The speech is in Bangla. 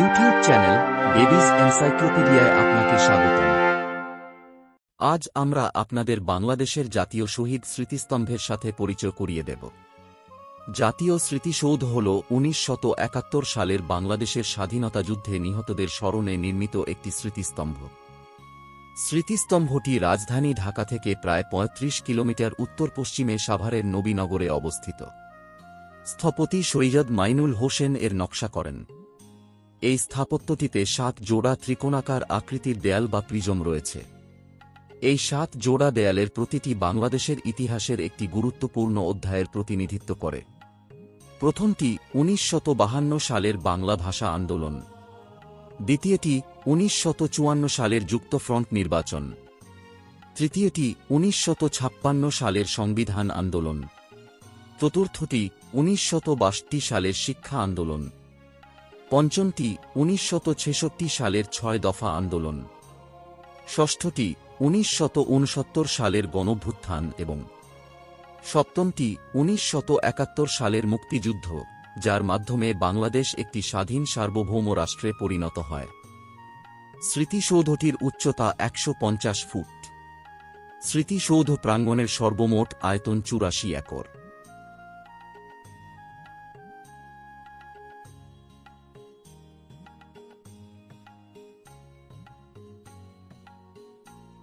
ইউটিউব চ্যানেল বেবিজ এনসাইক্লোপিডিয়ায় আপনাকে স্বাগতম। আজ আমরা আপনাদের বাংলাদেশের জাতীয় শহীদ স্মৃতিস্তম্ভের সাথে পরিচয় করিয়ে দেব। জাতীয় স্মৃতিসৌধ হল উনিশ সালের বাংলাদেশের স্বাধীনতা যুদ্ধে নিহতদের স্মরণে নির্মিত একটি স্মৃতিস্তম্ভ। স্মৃতিস্তম্ভটি রাজধানী ঢাকা থেকে প্রায় ৩৫ কিলোমিটার উত্তর পশ্চিমে সাভারের নবীনগরে অবস্থিত। স্থপতি সৈয়দ মাইনুল হোসেন এর নকশা করেন। এই স্থাপত্যটিতে সাত জোড়া ত্রিকোণাকার আকৃতির দেয়াল বা প্রিজম রয়েছে। এই সাত জোড়া দেয়ালের প্রতিটি বাংলাদেশের ইতিহাসের একটি গুরুত্বপূর্ণ অধ্যায়ের প্রতিনিধিত্ব করে। প্রথমটি উনিশ সালের বাংলা ভাষা আন্দোলন। দ্বিতীয়টি উনিশ সালের যুক্তফ্রন্ট নির্বাচন। তৃতীয়টি উনিশ সালের সংবিধান আন্দোলন। চতুর্থটি উনিশ সালের শিক্ষা আন্দোলন। পঞ্চমটি ছেষট্টি সালের ছয় দফা আন্দোলন। ষষ্ঠটি উনিশ সালের গণভ্যুত্থান এবং সপ্তমটি একাত্তর সালের মুক্তিযুদ্ধ, যার মাধ্যমে বাংলাদেশ একটি স্বাধীন সার্বভৌম রাষ্ট্রে পরিণত হয়। স্মৃতিসৌধটির উচ্চতা একশো পঞ্চাশ ফুট। স্মৃতিসৌধ প্রাঙ্গণের সর্বমোট আয়তন চুরাশি একর।